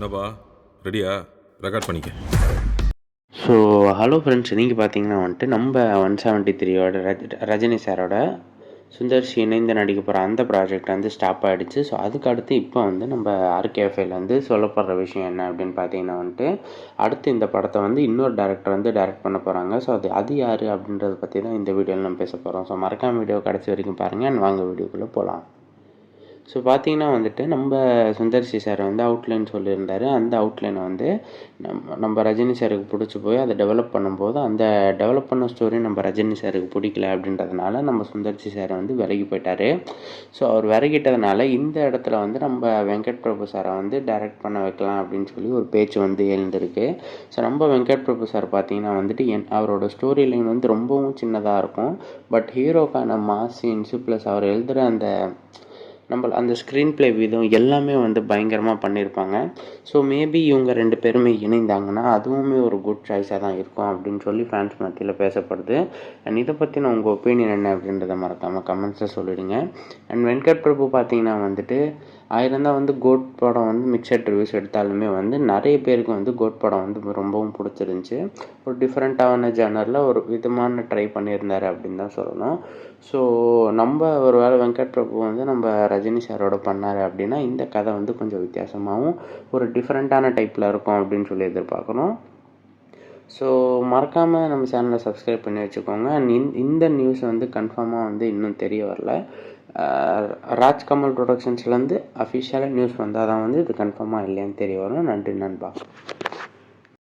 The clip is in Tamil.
என்னப்பா? ரெடியா ரெக்கார்ட் பண்ணிக்க. ஸோ ஹலோ ஃப்ரெண்ட்ஸ் நீங்கள் பார்த்தீங்கன்னா வந்துட்டு நம்ம ஒன் செவன்ட்டி த்ரீயோட ரஜினி சாரோட சுந்தர்ஷி இணைந்து நடிக்க போகிற அந்த ப்ராஜெக்ட் வந்து ஸ்டாப் ஆகிடுச்சு ஸோ அதுக்கு அடுத்து இப்போ வந்து நம்ம ஆர்கேஎஃப்ஐல வந்து சொல்லப்படுற விஷயம் என்ன அப்படின்னு பார்த்தீங்கன்னா வந்துட்டு அடுத்து இந்த படத்தை வந்து இன்னொரு டேரக்டர் வந்து டைரக்ட் பண்ண போகிறாங்க ஸோ அது அது யார் அப்படின்றத பற்றி தான் இந்த வீடியோவில் நம்ம பேச போகிறோம் ஸோ மறக்காம வீடியோ கடைசி வரைக்கும் பாருங்கள் அண்ட் வாங்க வீடியோக்குள்ளே போகலாம் ஸோ பார்த்தீங்கன்னா வந்துட்டு நம்ம சுந்தர்சி சார் வந்து அவுட்லைன் சொல்லியிருந்தார். அந்த அவுட்லைனை வந்து நம்ம நம்ம ரஜினி சாருக்கு பிடிச்சி போய் அதை டெவலப் பண்ணும்போது அந்த டெவலப் பண்ண ஸ்டோரி நம்ம ரஜினி சாருக்கு பிடிக்கல அப்படின்றதுனால நம்ம சுந்தர்சி சார் வந்து விலகி போயிட்டார். ஸோ அவர் விலகிட்டதுனால இந்த இடத்துல வந்து நம்ம வெங்கட் பிரபு சாரை வந்து டைரக்ட் பண்ண வைக்கலாம் அப்படின்னு சொல்லி ஒரு பேச்சு வந்து எழுந்திருக்கு. ஸோ நம்ம வெங்கட் பிரபு சார் பார்த்தீங்கன்னா வந்துட்டு என் அவரோட ஸ்டோரி லைன் வந்து ரொம்பவும் சின்னதாக இருக்கும். பட் ஹீரோக்கான மாஸ் சீன்ஸு ப்ளஸ் அவர் எழுதுகிற அந்த நம்ம அந்த ஸ்க்ரீன் ப்ளே விதம் எல்லாமே வந்து பயங்கரமாக பண்ணியிருப்பாங்க ஸோ மேபி இவங்க ரெண்டு பேருமே இணைந்தாங்கன்னா அதுவுமே ஒரு குட் சாய்ஸாக தான் இருக்கும் அப்படின்னு சொல்லி ஃபேன்ஸ் மத்தியில் பேசப்படுது. அண்ட் இதை பற்றின உங்கள் ஒப்பீனியன் என்ன அப்படின்றத மறக்காமல் கமெண்ட்ஸில் சொல்லிடுங்க. அண்ட் வெங்கட் பிரபு பார்த்தீங்கன்னா வந்துட்டு ஆயிரம் தான் வந்து கோட் படம் வந்து மிக்சட் ரிவ்யூஸ் எடுத்தாலுமே வந்து நிறைய பேருக்கு வந்து கோட் படம் வந்து ரொம்பவும் பிடிச்சிருந்துச்சி. ஒரு டிஃப்ரெண்ட்டான ஜேனரில் ஒரு விதமான ட்ரை பண்ணியிருந்தார் அப்படின்னு தான் சொல்லணும். ஸோ நம்ம ஒரு வேளை வெங்கட் பிரபு வந்து நம்ம ரஜினி சாரோட பண்ணார் அப்படின்னா இந்த கதை வந்து கொஞ்சம் வித்தியாசமாகவும் ஒரு டிஃப்ரெண்ட்டான டைப்பில் இருக்கும் அப்படின்னு சொல்லி எதிர்பார்க்குறோம் ஸோ மறக்காமல் நம்ம சேனலை சப்ஸ்கிரைப் பண்ணி வச்சுக்கோங்க. அண்ட் இந்த நியூஸ் வந்து கன்ஃபார்மாக வந்து இன்னும் தெரிய வரல. ராஜ்கமல் ப்ரொடக்ஷன்ஸ்லேருந்து அஃபிஷியலாக நியூஸ் வந்தால் தான் வந்து இது கன்ஃபார்மாக இல்லையான்னு தெரிய வரும். நன்றி நண்பா.